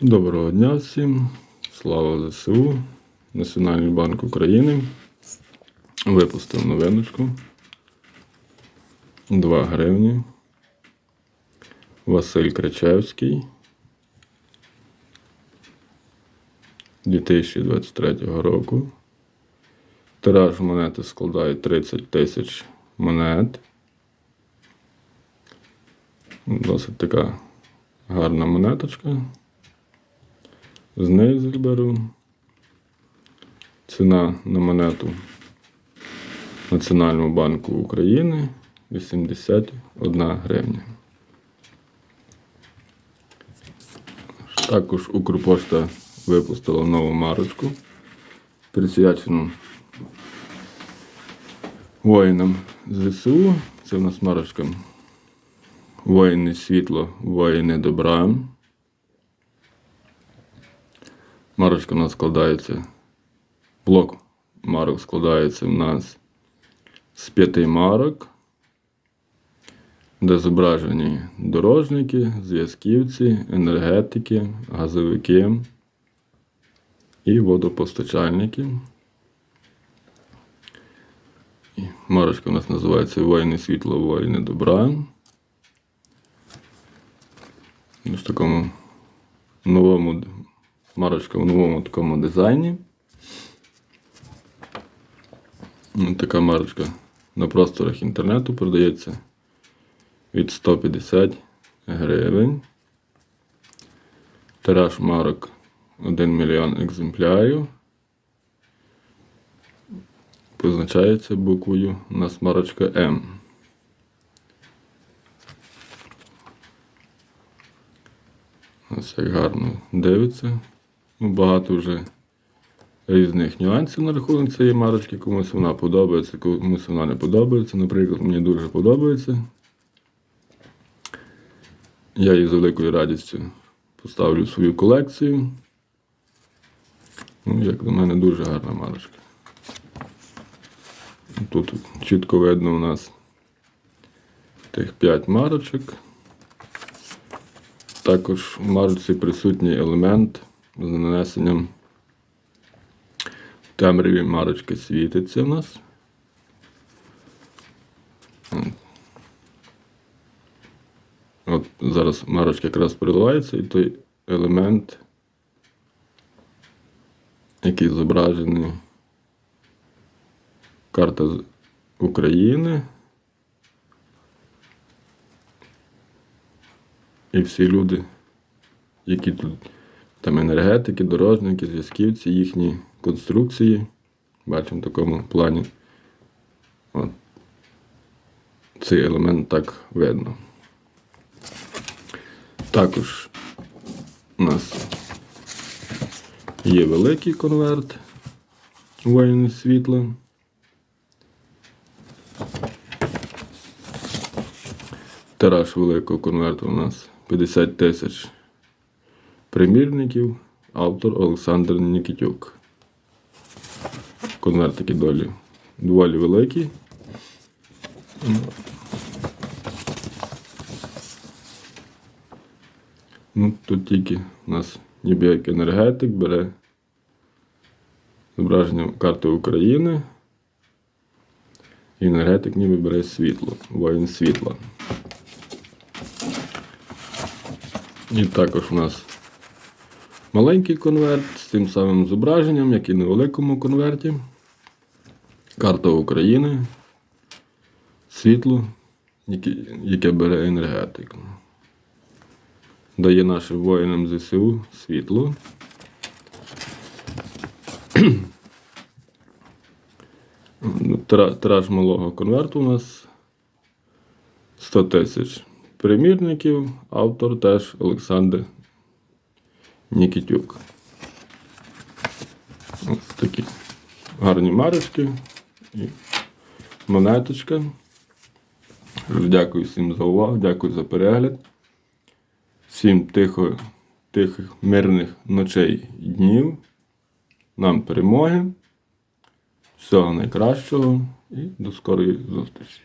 Доброго дня всім. Слава ЗСУ. Національний банк України випустив новиночку. 2 гривні. Василь Кричевський. 2023 року. Тираж монети складає 30 тисяч монет. Досить така гарна монеточка. Знизу беру. Ціна на монету Національного банку України 81 гривня. Також Укрпошта випустила нову марочку, присвячену воїнам ЗСУ. Це в нас марочка Воїни світло, воїни добра. Марочка у нас складається. Блок марок складається в нас з п'яти марок, де зображені дорожники, зв'язківці, енергетики, газовики і водопостачальники. Марочка у нас називається Воїни світла, воїни добра. В такому новому марочка в новому такому дизайні. Ось Така марочка на просторах інтернету продається від 150 гривень. Тираж марок 1 мільйон екземплярів. Позначається буквою у нас марочка М. Ось як гарно дивиться. Ну, Багато вже різних нюансів на рахунок цієї марочки. Комусь вона подобається, комусь вона не подобається. Наприклад, мені дуже подобається. Я її з великою радістю поставлю в свою колекцію. Ну, Як на мене, дуже гарна марочка. Тут чітко видно у нас тих 5 марочок. Також в марочці присутній елемент з нанесенням темряві марочки світиться в нас. От зараз марочка якраз переливається і той елемент, який зображений карта України. І всі люди, які тут там енергетики, дорожники, зв'язківці, їхні конструкції. Бачимо в такому плані. От. Цей елемент так видно. Також у нас є великий конверт воїни світла. Тираж великого конверту у нас 50 тисяч примірників. Автор Олександр Нікітюк. Конверт такий долі доволі великий. Ну, Тут тільки у нас ніби як енергетик бере зображення карти України. І енергетик ніби бере світло, воїн світла. І також у нас маленький конверт з тим самим зображенням, як і на великому конверті. Карта України, світло, яке, бере енергетику. Дає нашим воїнам ЗСУ світло. Тираж малого конверту у нас 100 тисяч примірників, автор теж Олександр Нікітюк. Ось такі гарні марочки і монеточка. Дякую всім за увагу, дякую за перегляд. Всім тихо, тихих, мирних ночей і днів. Нам перемоги. Всього найкращого і до скорої зустрічі.